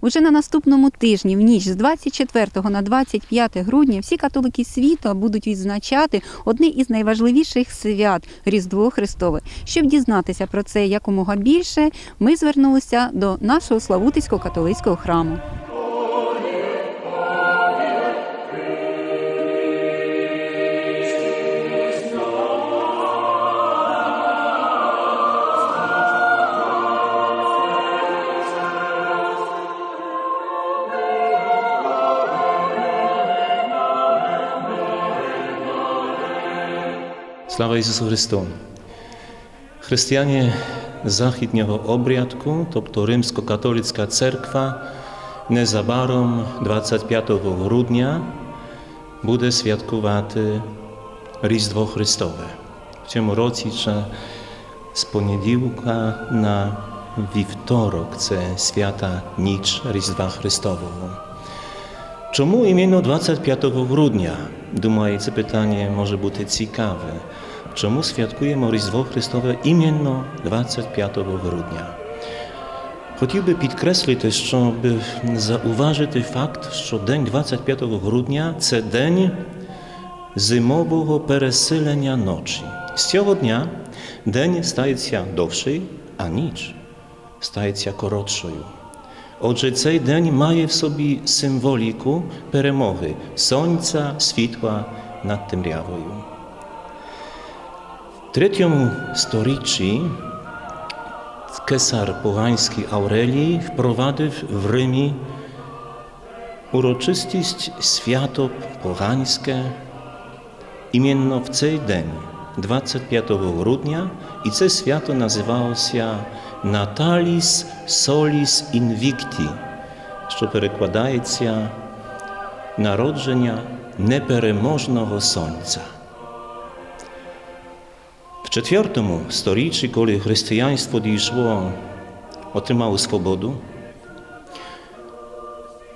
Уже на наступному тижні, в ніч з 24 на 25 грудня, всі католики світу будуть відзначати одне із найважливіших свят Різдво Христове. Щоб дізнатися про це якомога більше, ми звернулися до нашого Славутицького католицького храму. Слава Ісусу Христу! Християни західнього обрядку, тобто Римсько-католицька церква, незабаром 25 грудня буде святкувати Різдво Христове. В цьому році ще з понеділка на вівторок це свята ніч Різдва Христового. Чому іменно 25 грудня? Думаю, це питання може бути цікаве. Чому святкуємо Різдво Христове іменно 25 грудня? Хотів би підкреслити, щоб зауважити факт, що день 25 грудня це день зимового переселення ночі. З цього дня день стається довший, а ніч стається коротшою. Отже, цей день має в собі символіку перемоги сонця, світла над темрявою. Tretium storici cesar pogański Aurelii wprowadził w Rzymie uroczystość święto pogańskie imienno w cej dzień, 25 grudnia i to święto nazywało się Natalis Solis Invicti, co przekładaje się narodzenia nieperemożnego słońca. W IV stolici, kiedy chrześcijaństwo doszło, otrzymało swobodę,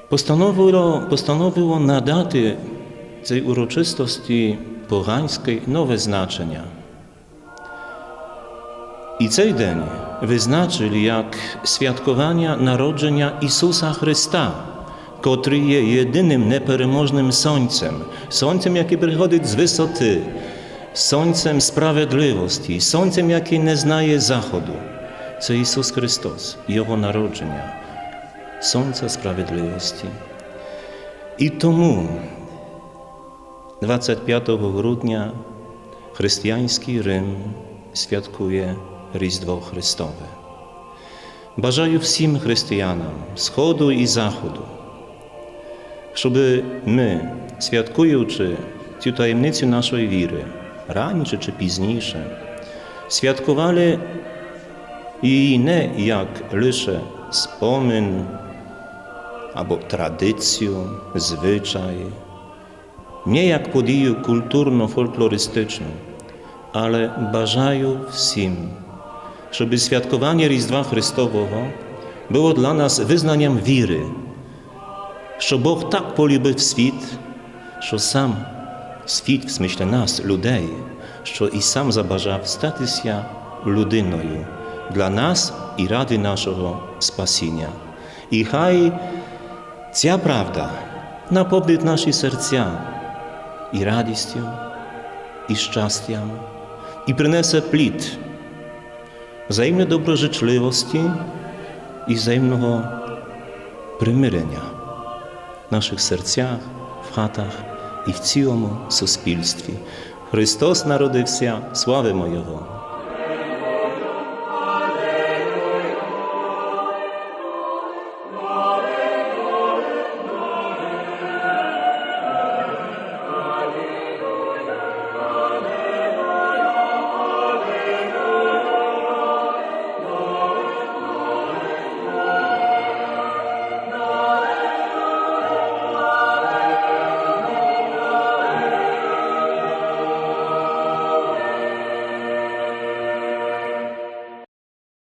postanowiło, postanowiło nadać tej uroczystości pogańskiej nowe znaczenia. I ten dzień wyznaczyli jak świadkowania narodzenia Jezusa Chrysta, który jest jedynym nieperemożnym słońcem, słońcem, jakie przychodzi z wysoty, Sońcem sprawiedliwości, sońcem, jakie nie znaje zachodu, co Jezus Chrystus, Jego narodzenia, sońca sprawiedliwości. I tomu 25 grudnia chrześcijański Rym świadkuje Rizdwo Chrystowe. Bażaju wszystkim chrześcijanom wschodu i zachodu, żeby my, świadkując tę tajemnicę naszej wiry, rańczy czy późniejsze. Świadkowali i nie jak lysze wspomyn albo tradycję, zwyczaj, nie jak podiju kulturno-folklorystyczną, ale bażaju wsim, żeby świadkowanie Rizdwa Chrystowego było dla nas wyznaniem wiry, że Bóg tak poliby świat, że sam світ, в смислі нас, людей, що і сам забажав статися людиною для нас і ради нашого спасіння. І хай ця правда наповнить наші серця і радістю, і щастям, i принесе плід взаємної доброжичливості і взаємного примирення в наших серцях, в хатах І в цілому суспільстві. Христос народився, славимо Його!